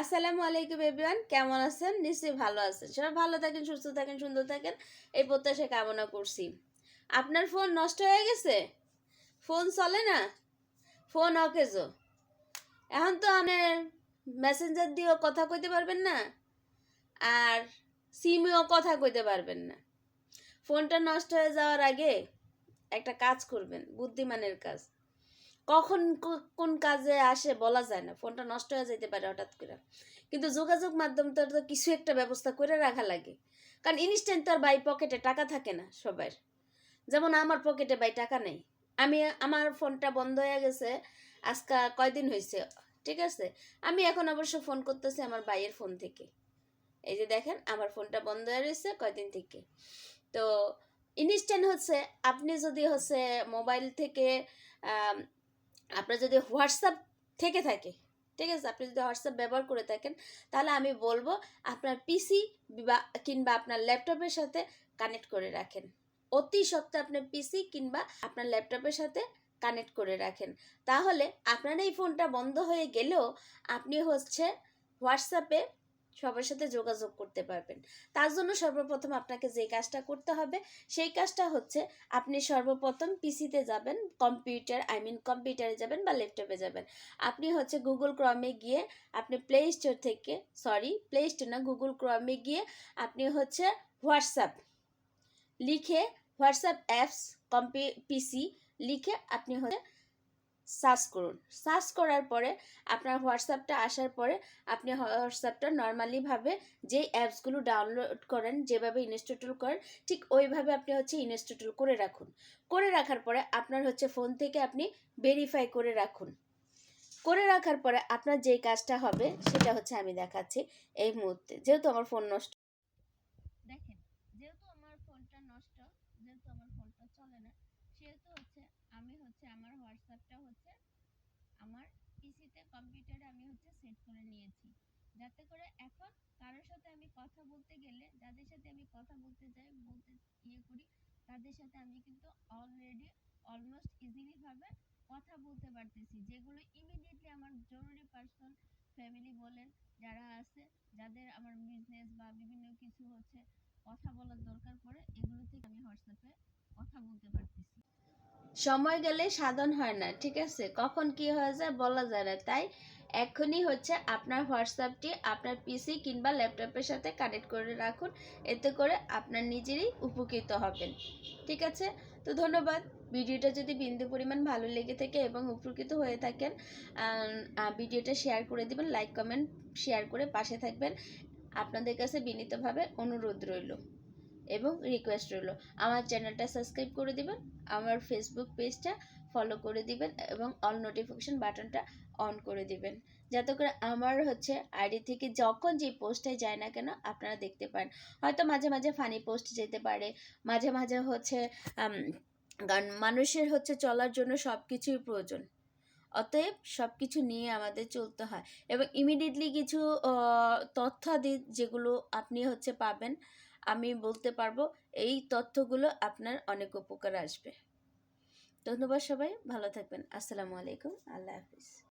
আসসালামু আলাইকুম এভরিওয়ান, কেমন আছেন? নিশ্চয়ই ভালো আছেন। সবাই ভালো থাকেন, সুস্থ থাকেন, সুন্দর থাকেন। এই প্রত্যাশা কামনা করছি। আপনার ফোন নষ্ট হয়ে গেছে? ফোন চলে না? ফোন অকেজো। এখন তো আপনার মেসেঞ্জার দিয়েও কথা কইতে পারবেন না, আর সিমেও কথা কইতে পারবেন না। ফোনটা নষ্ট হয়ে যাওয়ার আগে একটা কাজ করবেন, বুদ্ধিমানের কাজ। কখন কোন কাজে আসে বলা যায় না, ফোনটা নষ্ট হয়ে যেতে পারে হঠাৎ করে। কিন্তু যোগাযোগ মাধ্যম তো কিছু একটা ব্যবস্থা করে রাখা লাগে। কারণ ইনস্ট্যান্ট তো আর বাই পকেটে টাকা থাকে না সবার। যেমন আমার পকেটে বাই টাকা নেই। আমি, আমার ফোনটা বন্ধ হয়ে গেছে, আজকা কয়দিন হয়েছে ঠিক আছে? আমি এখন অবশ্য ফোন করতেছি আমার বাইয়ের ফোন থেকে। এই যে দেখেন, আমার ফোনটা বন্ধ হয়ে রয়েছে কয়দিন থেকে। তো ইনস্ট্যান্ট হচ্ছে, আপনি যদি হচ্ছে মোবাইল থেকে আপনার যদি হোয়াটসঅ্যাপ থেকে থাকে, ঠিক আছে? আপনি যদি হোয়াটসঅ্যাপ ব্যবহার করে থাকেন, তাহলে আমি বলব আপনার পিসি কিংবা আপনার ল্যাপটপের সাথে কানেক্ট করে রাখেন। অতি সত্ত্বে আপনার পিসি কিংবা আপনার ল্যাপটপের সাথে কানেক্ট করে রাখেন। তাহলে আপনার এই ফোনটা বন্ধ হয়ে গেলেও আপনি হচ্ছে হোয়াটসঅ্যাপে সবার সাথে যোগাযোগ করতে পারবেন। তার জন্য সর্বপ্রথম আপনাকে যে কাজটা করতে হবে, সেই কাজটা হচ্ছে আপনি সর্বপ্রথম পিসিতে যাবেন কম্পিউটার আই মিন কম্পিউটারে যাবেন বা ল্যাপটপে যাবেন। আপনি হচ্ছে গুগল ক্রমে গিয়ে আপনি প্লে স্টোর থেকে সরি প্লে স্টোর না গুগল ক্রমে গিয়ে আপনি হচ্ছে হোয়াটসঅ্যাপ লিখে হোয়াটসঅ্যাপ অ্যাপস কম্পি পিসি লিখে আপনি হচ্ছে সার্চ করুন। সার্চ করার পরে আপনার হোয়াটসঅ্যাপটা আসার পরে আপনি হোয়াটসঅ্যাপটা নর্মালিভাবে যেই অ্যাপসগুলো ডাউনলোড করেন, যেভাবে ইনস্টল করেন, ঠিক ওইভাবে আপনি হচ্ছে ইনস্টল করে রাখুন। করে রাখার পরে আপনার হচ্ছে ফোন থেকে আপনি ভেরিফাই করে রাখুন। করে রাখার পরে আপনার যেই কাজটা হবে সেটা হচ্ছে আমি দেখাচ্ছি এই মুহূর্তে। যেহেতু আমার ফোন নষ্ট দেখেন, যেহেতু আমার ফোনটা নষ্ট, যেহেতু আমার ফোনটা চলে না সেহেতু হচ্ছে আমি হচ্ছে আমার হোয়াটসঅ্যাপটা হচ্ছে আমার পিসিতে কম্পিউটারে আমি হচ্ছে সেট করে নিয়েছি। যাতে করে এখন কারোর সাথে আমি কথা বলতে গেলে, যাদের সাথে আমি কথা বলতে যাই, বলতে ইয়ে করি, তাদের সাথে আমি কিন্তু অলরেডি অলমোস্ট ইজিলি ভাবে কথা বলতে পারতেছি। যেগুলো ইমিডিয়েটলি আমার জরুরি পার্সন ফ্যামিলি বলেন, যারা আছে, যাদের আমার বিজনেস বা বিভিন্ন কিছু হচ্ছে কথা বলার দরকার পড়ে, এগুলো থেকে আমি হোয়াটসঅ্যাপে কথা বলতে পারতেছি। সময় গেলে সাধন হয় না, ঠিক আছে? কখন কি হয়ে যায় বলা যায় না। তাই এখনই হচ্ছে আপনার হোয়াটসঅ্যাপটি আপনার পিসি কিংবা ল্যাপটপের সাথে কানেক্ট করে রাখুন, এতে করে আপনার নিজেরই উপকৃত হবেন, ঠিক আছে? তো ধন্যবাদ। ভিডিওটা যদি বিন্দু পরিমাণ ভালো লেগে থাকে এবং উপকৃত হয়ে থাকেন ভিডিওটা শেয়ার করে দিবেন লাইক কমেন্ট শেয়ার করে পাশে থাকবেন। আপনাদের কাছে বিনীতভাবে অনুরোধ রইল এবং রিকোয়েস্ট রইল। আমার চ্যানেলটা সাবস্ক্রাইব করে দিবেন, আমার ফেসবুক পেজটা ফলো করে দিবেন এবং অল নোটিফিকেশন বাটনটা অন করে দিবেন। যাতে করে আমার হচ্ছে আইডি থেকে যখন যে পোস্টটাই যায় না কেন আপনারা দেখতে পান। হয়তো মাঝে মাঝে ফানি পোস্ট যেতে পারে, মাঝে মাঝে হচ্ছে কারণ মানুষের হচ্ছে চলার জন্য সব কিছুই প্রয়োজন। অতএব সব কিছু নিয়ে আমাদের চলতে হয়। এবং ইমিডিয়েটলি কিছু তথ্যাদি যেগুলো আপনি হচ্ছে পাবেন, আমি বলতে পারব, এই তথ্যগুলো আপনার অনেক উপকার আসবে। ধন্যবাদ সবাই, ভালো থাকবেন। আসসালামু আলাইকুম, আল্লাহ হাফিজ।